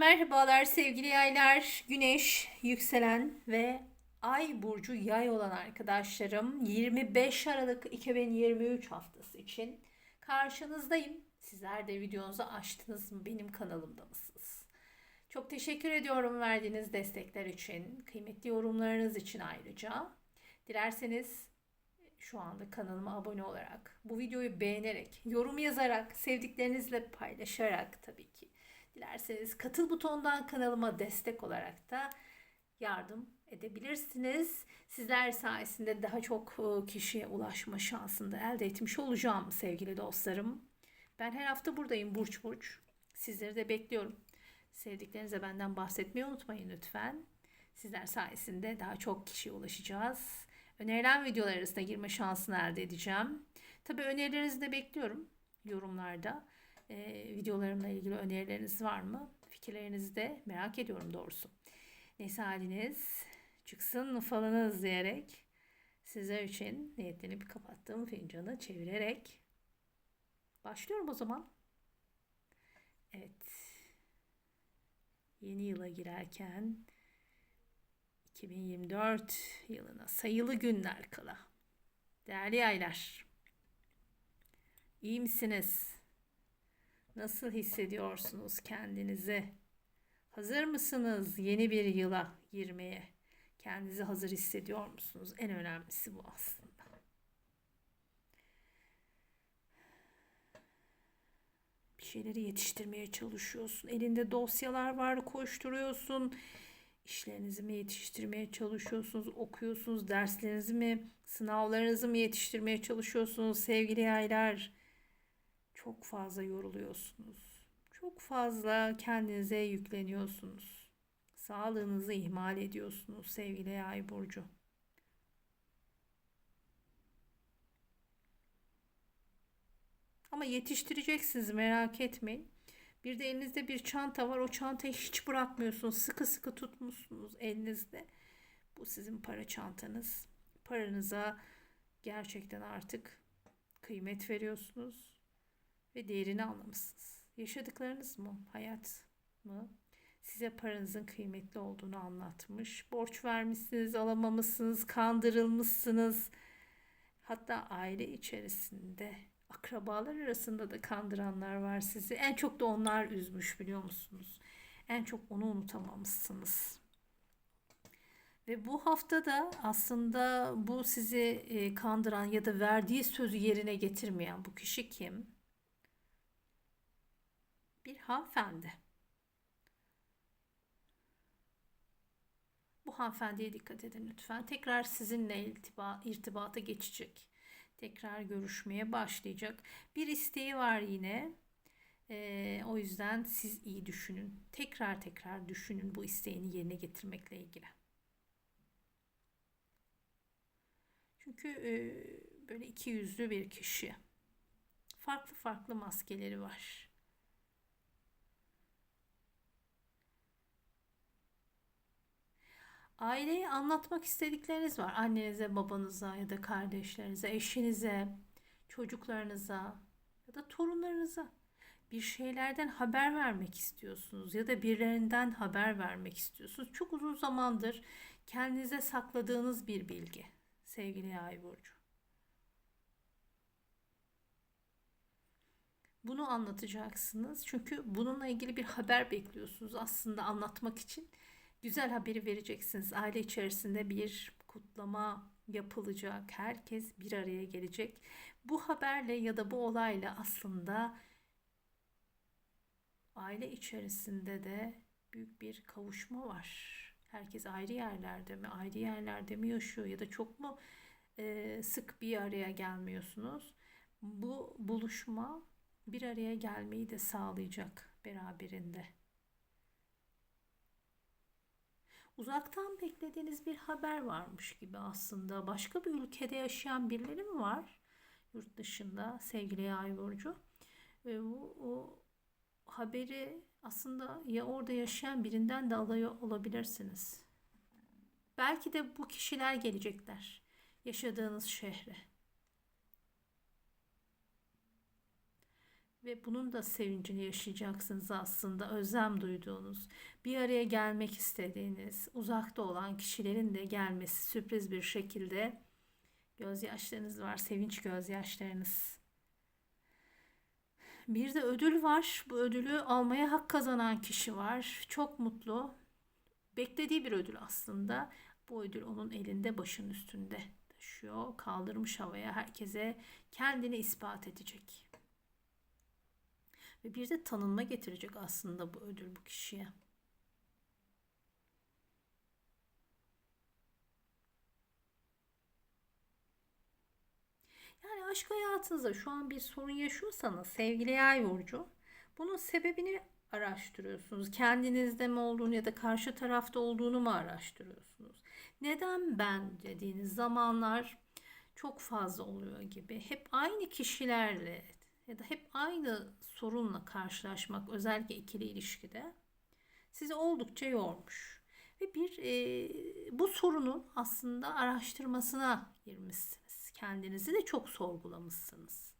Merhabalar sevgili yaylar, güneş, yükselen ve ay burcu yay olan arkadaşlarım 25 Aralık 2023 haftası için karşınızdayım. Sizler de videonuzu açtınız mı? Benim kanalımda mısınız? Çok teşekkür ediyorum verdiğiniz destekler için, kıymetli yorumlarınız için ayrıca. Dilerseniz şu anda kanalıma abone olarak, bu videoyu beğenerek, yorum yazarak, sevdiklerinizle paylaşarak tabii ki Dilerseniz katıl butonundan kanalıma destek olarak da yardım edebilirsiniz. Sizler sayesinde daha çok e, kişiye ulaşma şansını da elde etmiş olacağım sevgili dostlarım. Ben her hafta buradayım burç burç. Sizleri de bekliyorum. Sevdiklerinize benden bahsetmeyi unutmayın lütfen. Sizler sayesinde daha çok kişiye ulaşacağız. Önerilen videolar arasında girme şansını elde edeceğim. Tabii önerilerinizi de bekliyorum yorumlarda e, videolarımla ilgili önerileriniz var mı? Fikirlerinizi de merak ediyorum doğrusu. Neyse haliniz çıksın falınız diyerek sizler için niyetlenip kapattığım fincanı çevirerek başlıyorum o zaman. Evet. Yeni yıla girerken 2024 yılına sayılı günler kala. Değerli yaylar. İyi misiniz? Nasıl hissediyorsunuz kendinizi? Hazır mısınız yeni bir yıla girmeye? Kendinizi hazır hissediyor musunuz? En önemlisi bu aslında. Bir şeyleri yetiştirmeye çalışıyorsun. Elinde dosyalar var, koşturuyorsun. İşlerinizi mi yetiştirmeye çalışıyorsunuz? Okuyorsunuz, derslerinizi mi, sınavlarınızı mı yetiştirmeye çalışıyorsunuz sevgili yaylar? Çok fazla yoruluyorsunuz. Çok fazla kendinize yükleniyorsunuz. Sağlığınızı ihmal ediyorsunuz sevgili Yay burcu. Ama yetiştireceksiniz merak etmeyin. Bir de elinizde bir çanta var. O çantayı hiç bırakmıyorsunuz. Sıkı sıkı tutmuşsunuz elinizde. Bu sizin para çantanız. Paranıza gerçekten artık kıymet veriyorsunuz ve değerini anlamışsınız. Yaşadıklarınız mı, hayat mı size paranızın kıymetli olduğunu anlatmış. Borç vermişsiniz, alamamışsınız, kandırılmışsınız. Hatta aile içerisinde, akrabalar arasında da kandıranlar var sizi. En çok da onlar üzmüş biliyor musunuz? En çok onu unutamamışsınız. Ve bu hafta da aslında bu sizi e, kandıran ya da verdiği sözü yerine getirmeyen bu kişi kim? Bir hanımefendi. Bu hanımefendiye dikkat edin lütfen. Tekrar sizinle irtiba, irtibata geçecek. Tekrar görüşmeye başlayacak. Bir isteği var yine. Ee, o yüzden siz iyi düşünün. Tekrar tekrar düşünün bu isteğini yerine getirmekle ilgili. Çünkü e, böyle iki yüzlü bir kişi. Farklı farklı maskeleri var. Aileye anlatmak istedikleriniz var. Annenize, babanıza ya da kardeşlerinize, eşinize, çocuklarınıza ya da torunlarınıza bir şeylerden haber vermek istiyorsunuz ya da birilerinden haber vermek istiyorsunuz. Çok uzun zamandır kendinize sakladığınız bir bilgi sevgili Ay burcu. Bunu anlatacaksınız. Çünkü bununla ilgili bir haber bekliyorsunuz aslında anlatmak için güzel haberi vereceksiniz. Aile içerisinde bir kutlama yapılacak. Herkes bir araya gelecek. Bu haberle ya da bu olayla aslında aile içerisinde de büyük bir kavuşma var. Herkes ayrı yerlerde mi, ayrı yerlerde mi yaşıyor ya da çok mu e, sık bir araya gelmiyorsunuz? Bu buluşma bir araya gelmeyi de sağlayacak beraberinde. Uzaktan beklediğiniz bir haber varmış gibi aslında. Başka bir ülkede yaşayan birileri mi var? Yurt dışında sevgili Yay Burcu. E, bu, o haberi aslında ya orada yaşayan birinden de alıyor olabilirsiniz. Belki de bu kişiler gelecekler yaşadığınız şehre. Ve bunun da sevincini yaşayacaksınız aslında. Özlem duyduğunuz, bir araya gelmek istediğiniz, uzakta olan kişilerin de gelmesi sürpriz bir şekilde gözyaşlarınız var, sevinç gözyaşlarınız. Bir de ödül var. Bu ödülü almaya hak kazanan kişi var. Çok mutlu. Beklediği bir ödül aslında. Bu ödül onun elinde başın üstünde taşıyor. Kaldırmış havaya herkese kendini ispat edecek. Ve bir de tanınma getirecek aslında bu ödül bu kişiye. Yani aşk hayatınızda şu an bir sorun yaşıyorsanız sevgili yay burcu bunun sebebini araştırıyorsunuz. Kendinizde mi olduğunu ya da karşı tarafta olduğunu mu araştırıyorsunuz? Neden ben dediğiniz zamanlar çok fazla oluyor gibi. Hep aynı kişilerle ya da hep aynı sorunla karşılaşmak özellikle ikili ilişkide sizi oldukça yormuş. Ve bir e, bu sorunun aslında araştırmasına girmişsiniz. Kendinizi de çok sorgulamışsınız.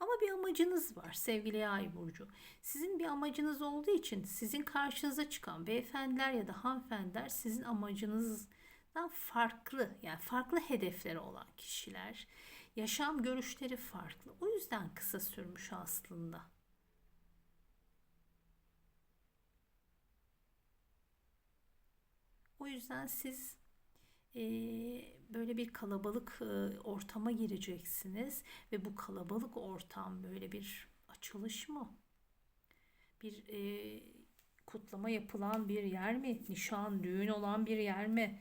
Ama bir amacınız var sevgili Yay burcu. Sizin bir amacınız olduğu için sizin karşınıza çıkan beyefendiler ya da hanımefendiler sizin amacınızdan farklı yani farklı hedefleri olan kişiler. Yaşam görüşleri farklı. O yüzden kısa sürmüş aslında. O yüzden siz e, böyle bir kalabalık e, ortama gireceksiniz ve bu kalabalık ortam böyle bir açılış mı? Bir e, kutlama yapılan bir yer mi? Nişan, düğün olan bir yer mi?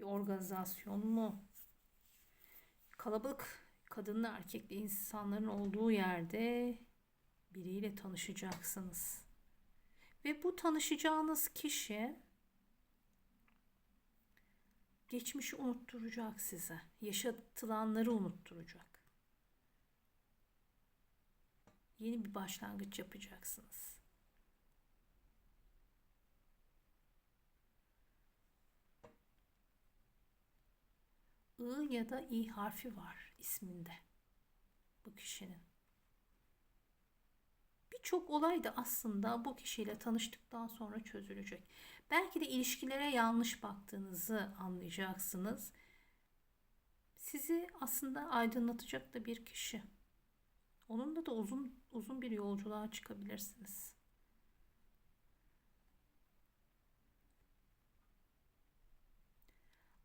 Bir organizasyon mu? Kalabalık kadınlı erkekli insanların olduğu yerde biriyle tanışacaksınız. Ve bu tanışacağınız kişi geçmişi unutturacak size. Yaşatılanları unutturacak. Yeni bir başlangıç yapacaksınız. I ya da İ harfi var isminde bu kişinin. Birçok olay da aslında bu kişiyle tanıştıktan sonra çözülecek. Belki de ilişkilere yanlış baktığınızı anlayacaksınız. Sizi aslında aydınlatacak da bir kişi. Onunla da uzun uzun bir yolculuğa çıkabilirsiniz.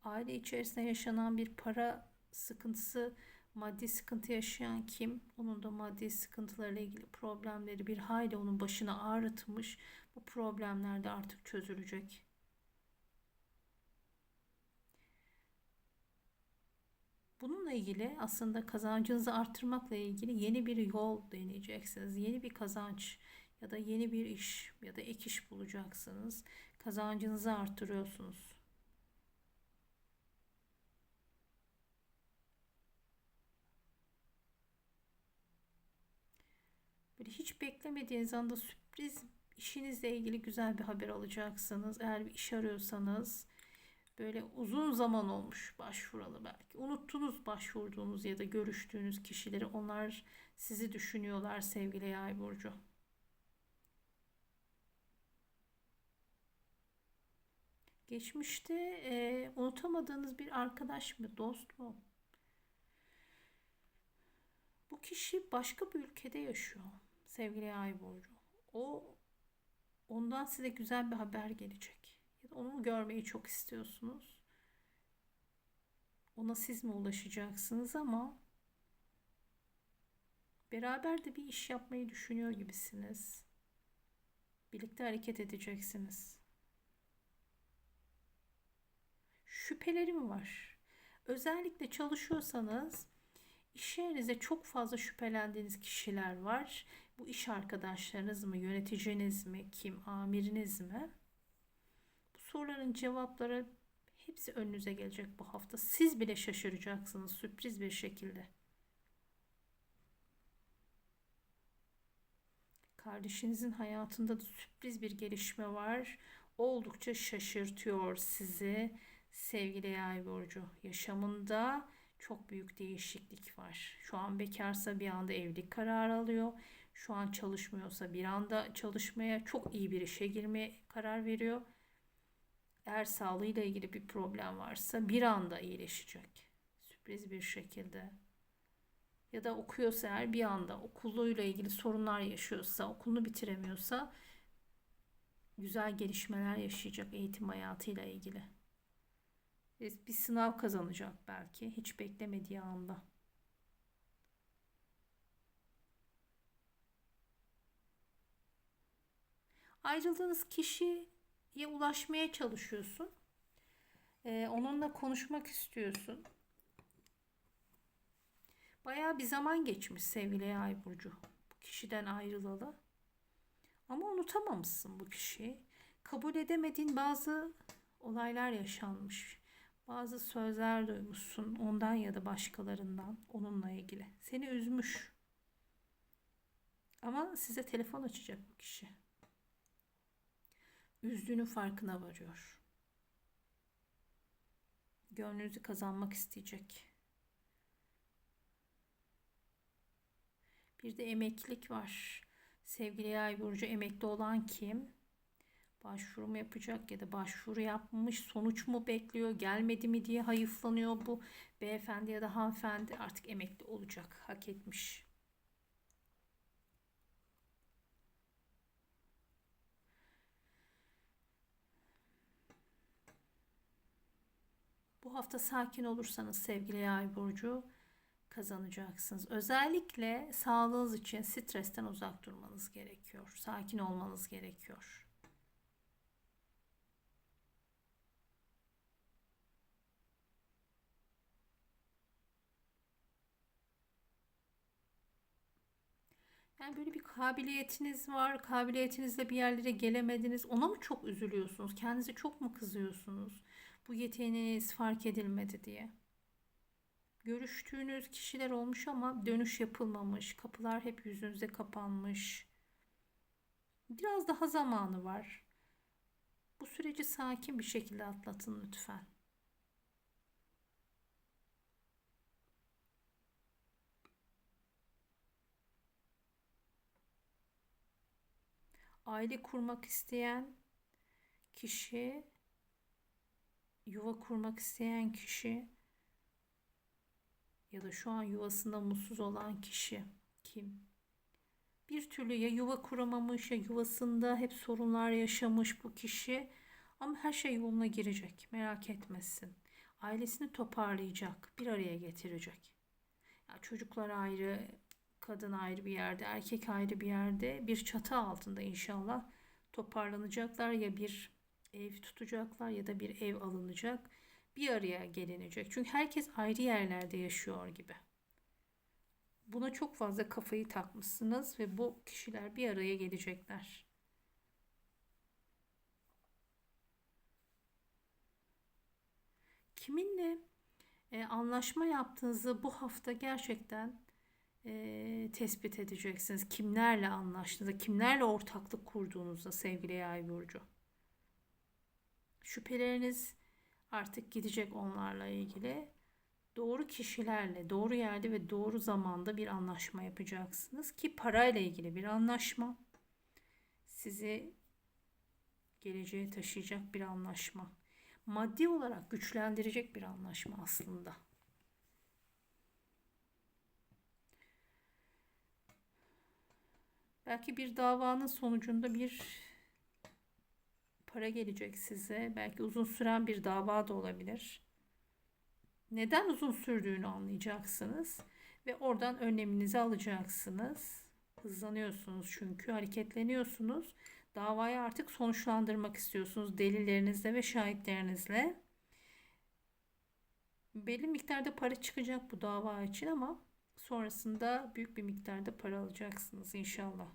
Aile içerisinde yaşanan bir para sıkıntısı, maddi sıkıntı yaşayan kim? Onun da maddi sıkıntılarla ilgili problemleri bir hayli onun başına ağrıtmış. Bu problemler de artık çözülecek. Bununla ilgili aslında kazancınızı arttırmakla ilgili yeni bir yol deneyeceksiniz. Yeni bir kazanç ya da yeni bir iş ya da ek iş bulacaksınız. Kazancınızı arttırıyorsunuz. Böyle hiç beklemediğiniz anda sürpriz işinizle ilgili güzel bir haber alacaksınız. Eğer bir iş arıyorsanız böyle uzun zaman olmuş başvuralı belki. Unuttunuz başvurduğunuz ya da görüştüğünüz kişileri. Onlar sizi düşünüyorlar sevgili yay burcu. Geçmişte e, unutamadığınız bir arkadaş mı, dost mu? Bu kişi başka bir ülkede yaşıyor sevgili yay burcu. O ondan size güzel bir haber gelecek. Ya da onu görmeyi çok istiyorsunuz. Ona siz mi ulaşacaksınız ama beraber de bir iş yapmayı düşünüyor gibisiniz. Birlikte hareket edeceksiniz. Şüphelerim var. Özellikle çalışıyorsanız iş yerinizde çok fazla şüphelendiğiniz kişiler var bu iş arkadaşlarınız mı, yöneticiniz mi, kim, amiriniz mi? Bu soruların cevapları hepsi önünüze gelecek bu hafta. Siz bile şaşıracaksınız sürpriz bir şekilde. Kardeşinizin hayatında da sürpriz bir gelişme var. Oldukça şaşırtıyor sizi sevgili yay burcu. Yaşamında Çok büyük değişiklik var. Şu an bekarsa bir anda evlilik kararı alıyor. Şu an çalışmıyorsa bir anda çalışmaya, çok iyi bir işe girmeye karar veriyor. Eğer sağlığıyla ilgili bir problem varsa bir anda iyileşecek. Sürpriz bir şekilde. Ya da okuyorsa eğer bir anda okuluyla ilgili sorunlar yaşıyorsa, okulunu bitiremiyorsa güzel gelişmeler yaşayacak eğitim hayatıyla ilgili. Bir sınav kazanacak belki hiç beklemediği anda. Ayrıldığınız kişiye ulaşmaya çalışıyorsun. Ee, onunla konuşmak istiyorsun. Bayağı bir zaman geçmiş sevgili Yay burcu. Bu kişiden ayrılalı. Ama unutamamışsın bu kişiyi. Kabul edemediğin bazı olaylar yaşanmış. Bazı sözler duymuşsun ondan ya da başkalarından onunla ilgili. Seni üzmüş. Ama size telefon açacak bu kişi. Üzdüğünün farkına varıyor. Gönlünüzü kazanmak isteyecek. Bir de emeklilik var. Sevgili yay burcu emekli olan kim? Başvuru mu yapacak ya da başvuru yapmış sonuç mu bekliyor gelmedi mi diye hayıflanıyor bu beyefendi ya da hanımefendi artık emekli olacak hak etmiş. Bu hafta sakin olursanız sevgili yay burcu kazanacaksınız. Özellikle sağlığınız için stresten uzak durmanız gerekiyor. Sakin olmanız gerekiyor. Yani böyle bir kabiliyetiniz var. Kabiliyetinizle bir yerlere gelemediniz. Ona mı çok üzülüyorsunuz? Kendinize çok mu kızıyorsunuz? Bu yeteneğiniz fark edilmedi diye görüştüğünüz kişiler olmuş ama dönüş yapılmamış. Kapılar hep yüzünüze kapanmış. Biraz daha zamanı var. Bu süreci sakin bir şekilde atlatın lütfen. Aile kurmak isteyen kişi, yuva kurmak isteyen kişi ya da şu an yuvasında mutsuz olan kişi kim? Bir türlü ya yuva kuramamış ya yuvasında hep sorunlar yaşamış bu kişi ama her şey yoluna girecek merak etmesin. Ailesini toparlayacak, bir araya getirecek. Ya çocuklar ayrı, kadın ayrı bir yerde, erkek ayrı bir yerde, bir çatı altında inşallah toparlanacaklar ya bir ev tutacaklar ya da bir ev alınacak bir araya gelinecek. Çünkü herkes ayrı yerlerde yaşıyor gibi. Buna çok fazla kafayı takmışsınız ve bu kişiler bir araya gelecekler. Kiminle e, anlaşma yaptığınızı bu hafta gerçekten e, tespit edeceksiniz. Kimlerle anlaştığınızda, kimlerle ortaklık kurduğunuzda sevgili yay burcu. Şüpheleriniz artık gidecek onlarla ilgili. Doğru kişilerle, doğru yerde ve doğru zamanda bir anlaşma yapacaksınız ki parayla ilgili bir anlaşma. Sizi geleceğe taşıyacak bir anlaşma. Maddi olarak güçlendirecek bir anlaşma aslında. Belki bir davanın sonucunda bir para gelecek size. Belki uzun süren bir dava da olabilir. Neden uzun sürdüğünü anlayacaksınız ve oradan önleminizi alacaksınız. Hızlanıyorsunuz çünkü hareketleniyorsunuz. Davayı artık sonuçlandırmak istiyorsunuz delillerinizle ve şahitlerinizle. Belli miktarda para çıkacak bu dava için ama sonrasında büyük bir miktarda para alacaksınız inşallah.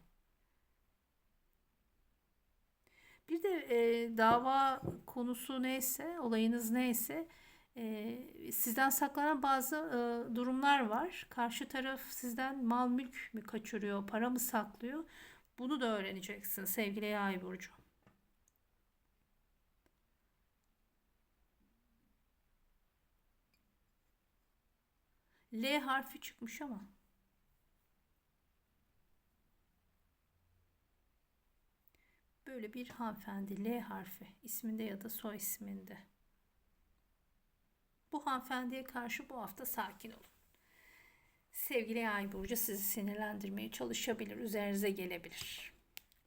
Bir de e, dava konusu neyse, olayınız neyse e, sizden saklanan bazı e, durumlar var. Karşı taraf sizden mal mülk mü kaçırıyor, para mı saklıyor? Bunu da öğreneceksin sevgili Yay burcu. L harfi çıkmış ama. Böyle bir hanımefendi L harfi isminde ya da soy isminde. Bu hanımefendiye karşı bu hafta sakin olun. Sevgili Yay burcu sizi sinirlendirmeye çalışabilir, üzerinize gelebilir.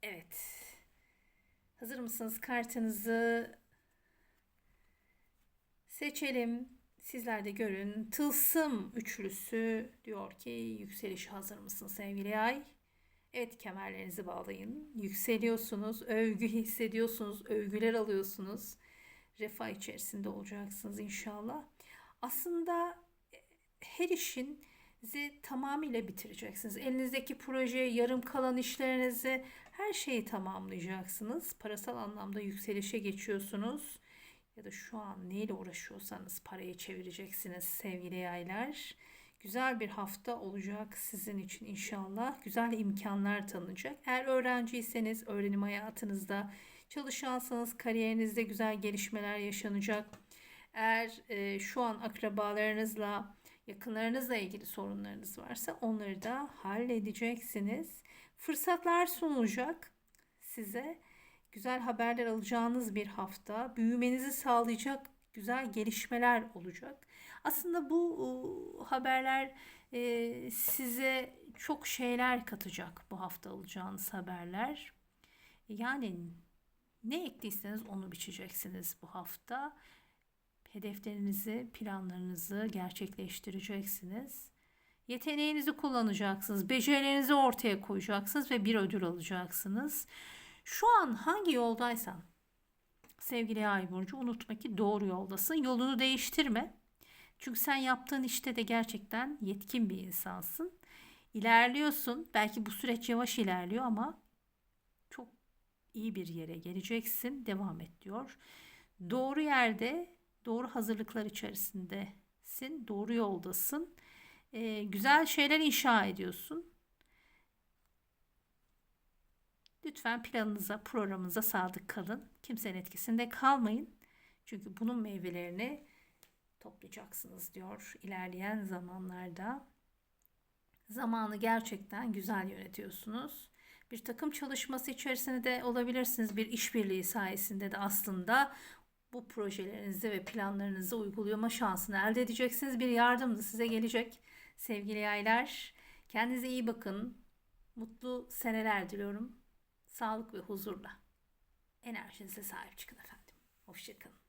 Evet. Hazır mısınız? Kartınızı seçelim. Sizler de görün. Tılsım üçlüsü diyor ki yükseliş hazır mısın sevgili Yay? Evet kemerlerinizi bağlayın. Yükseliyorsunuz, övgü hissediyorsunuz, övgüler alıyorsunuz. Refah içerisinde olacaksınız inşallah. Aslında e, her işin tamamıyla bitireceksiniz. Elinizdeki projeye yarım kalan işlerinizi her şeyi tamamlayacaksınız. Parasal anlamda yükselişe geçiyorsunuz. Ya da şu an neyle uğraşıyorsanız parayı çevireceksiniz sevgili yaylar. Güzel bir hafta olacak sizin için inşallah. Güzel imkanlar tanınacak. Eğer öğrenciyseniz öğrenim hayatınızda, çalışansanız kariyerinizde güzel gelişmeler yaşanacak. Eğer e, şu an akrabalarınızla, yakınlarınızla ilgili sorunlarınız varsa onları da halledeceksiniz. Fırsatlar sunulacak size. Güzel haberler alacağınız bir hafta, büyümenizi sağlayacak güzel gelişmeler olacak. Aslında bu haberler e, size çok şeyler katacak bu hafta alacağınız haberler. Yani ne ektiyseniz onu biçeceksiniz bu hafta. Hedeflerinizi, planlarınızı gerçekleştireceksiniz. Yeteneğinizi kullanacaksınız, becerilerinizi ortaya koyacaksınız ve bir ödül alacaksınız. Şu an hangi yoldaysan sevgili Ay burcu unutma ki doğru yoldasın. Yolunu değiştirme. Çünkü sen yaptığın işte de gerçekten yetkin bir insansın. İlerliyorsun. Belki bu süreç yavaş ilerliyor ama çok iyi bir yere geleceksin. Devam et diyor. Doğru yerde, doğru hazırlıklar içerisindesin. Doğru yoldasın. Ee, güzel şeyler inşa ediyorsun. Lütfen planınıza, programınıza sadık kalın. Kimsenin etkisinde kalmayın. Çünkü bunun meyvelerini toplayacaksınız diyor ilerleyen zamanlarda. Zamanı gerçekten güzel yönetiyorsunuz. Bir takım çalışması içerisinde de olabilirsiniz. Bir işbirliği sayesinde de aslında bu projelerinizi ve planlarınızı uygulama şansını elde edeceksiniz. Bir yardım da size gelecek. Sevgili yaylar, kendinize iyi bakın. Mutlu seneler diliyorum. Sağlık ve huzurla enerjinize sahip çıkın efendim. Hoşçakalın.